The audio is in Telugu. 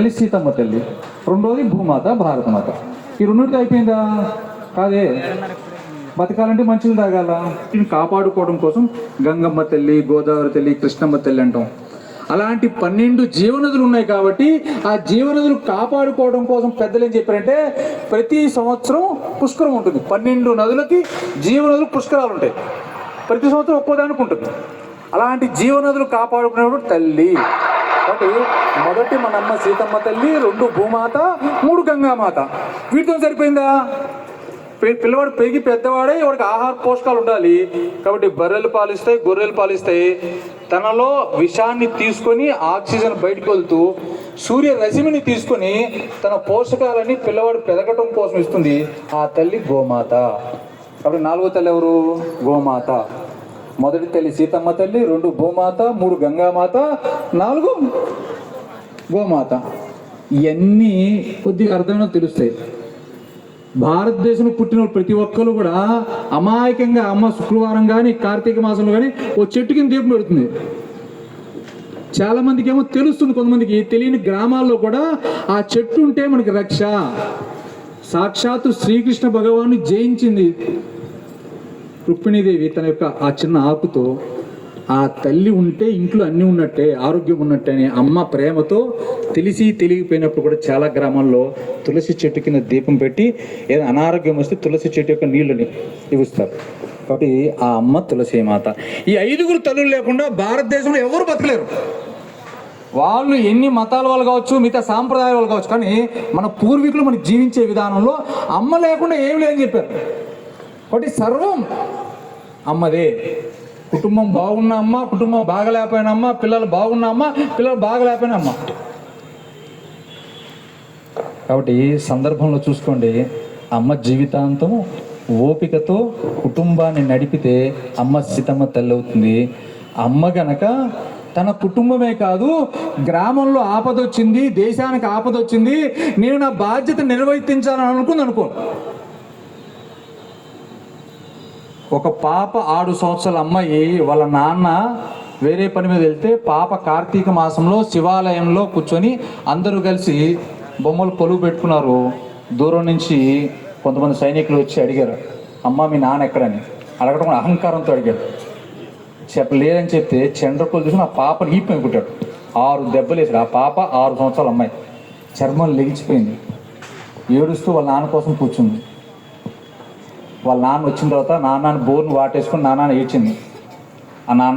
తల్లి సీతమ్మ తల్లి. రెండోది భూమాత భారతమాత. ఈ రెండింటితో అయిపోయిందా? కాదే. బతకాలంటే మంచిలు తాగాల. కాపాడుకోవడం కోసం గంగమ్మ తల్లి గోదావరి తల్లి కృష్ణమ్మ తల్లి అంటాం. అలాంటి పన్నెండు జీవనదులు ఉన్నాయి కాబట్టి ఆ జీవనదులు కాపాడుకోవడం కోసం పెద్దలు ఏం చెప్పారంటే ప్రతి సంవత్సరం పుష్కరం ఉంటుంది. పన్నెండు నదులకి జీవనదులు పుష్కరాలు ఉంటాయి. ప్రతి సంవత్సరం ఒక్కో దానికి ఉంటుంది. అలాంటి జీవనదులు కాపాడుకునేప్పుడు తల్లి. కాబట్టి మొదటి మన అమ్మ సీతమ్మ తల్లి రెండు భూమాత మూడు గంగామాత. వీటితో సరిపోయిందా? పిల్లవాడు పెరిగి పెద్దవాడే వాడికి ఆహార పోషకాలు ఉండాలి. కాబట్టి బర్రెలు పాలిస్తాయి గొర్రెలు పాలిస్తాయి. తనలో విషాన్ని తీసుకొని ఆక్సిజన్ బయటకు వెళ్తూ సూర్య తీసుకొని తన పోషకాలని పిల్లవాడు పెరగటం కోసం ఇస్తుంది ఆ తల్లి గోమాత. కాబట్టి నాలుగో తల్లి ఎవరు? గోమాత. మొదటి తల్లి సీతమ్మ తల్లి రెండు భూమాత మూడు గంగామాత నాలుగు గోమాత. ఇవన్నీ కొద్దిగా అర్థమైనా తెలుస్తాయి. భారతదేశంలో పుట్టిన ప్రతి ఒక్కరు కూడా అమాయకంగా అమ్మ శుక్రవారం కానీ కార్తీక మాసంలో కానీ ఓ చెట్టు కింద దీపం పెడుతుంది. చాలా మందికి ఏమో తెలుస్తుంది కొంతమందికి తెలియని గ్రామాల్లో కూడా ఆ చెట్టు ఉంటే మనకి రక్ష. సాక్షాత్తు శ్రీకృష్ణ భగవాను జయించింది. రుక్మిణీదేవి తన యొక్క ఆ చిన్న ఆకుతో ఆ తల్లి ఉంటే ఇంట్లో అన్నీ ఉన్నట్టే ఆరోగ్యం ఉన్నట్టే అని అమ్మ ప్రేమతో తెలిసి తెలియపోయినప్పుడు కూడా చాలా గ్రామాల్లో తులసి చెట్టు కింద దీపం పెట్టి ఏదైనా అనారోగ్యం వస్తే తులసి చెట్టు యొక్క నీళ్ళని ఇవ్వుస్తారు. కాబట్టి ఆ అమ్మ తులసి మాత. ఈ ఐదుగురు తల్లులు లేకుండా భారతదేశంలో ఎవరు బతకలేరు. వాళ్ళు ఎన్ని మతాల వాళ్ళు కావచ్చు మిగతా సాంప్రదాయాల వాళ్ళు కావచ్చు కానీ మన పూర్వీకులు మనకి జీవించే విధానంలో అమ్మ లేకుండా ఏం లేదని చెప్పారు. కాబట్టి సర్వం. అమ్మదే. కుటుంబం బాగున్న అమ్మ కుటుంబం బాగలేకపోయిన అమ్మ పిల్లలు బాగున్న అమ్మ పిల్లలు బాగలేకపోయిన అమ్మ. కాబట్టి సందర్భంలో చూసుకోండి అమ్మ జీవితాంతం ఓపికతో కుటుంబాన్ని నడిపితే అమ్మ సీతమ్మ తల్లి అవుతుంది. అమ్మ గనక తన కుటుంబమే కాదు గ్రామంలో ఆపద వచ్చింది దేశానికి ఆపద వచ్చింది నేను నా బాధ్యత నిర్వర్తించాలని అనుకుంది అనుకో ఒక పాప ఆరు సంవత్సరాల అమ్మాయి వాళ్ళ నాన్న వేరే పని మీద వెళ్తే పాప కార్తీక మాసంలో శివాలయంలో కూర్చొని అందరూ కలిసి బొమ్మలు కొలువు పెట్టుకున్నారు. దూరం నుంచి కొంతమంది సైనికులు వచ్చి అడిగారు అమ్మ మీ నాన్న ఎక్కడని? అడగడం కూడా అహంకారంతో అడిగాడు చెప్పలేదని చెప్తే చంద్రకులు చూసి నా పాపను ఈపు అనుకుంటాడు ఆరు దెబ్బలు వేసాడు ఆ పాప ఆరు సంవత్సరాల అమ్మాయి. చర్మం లెగిచిపోయింది. ఏడుస్తూ వాళ్ళ నాన్న కోసం కూర్చుంది. వాళ్ళ నాన్న వచ్చిన తర్వాత నాన్నని బోర్ని వాటేసుకుని నాన్న ఏడ్చింది ఆ నాన్న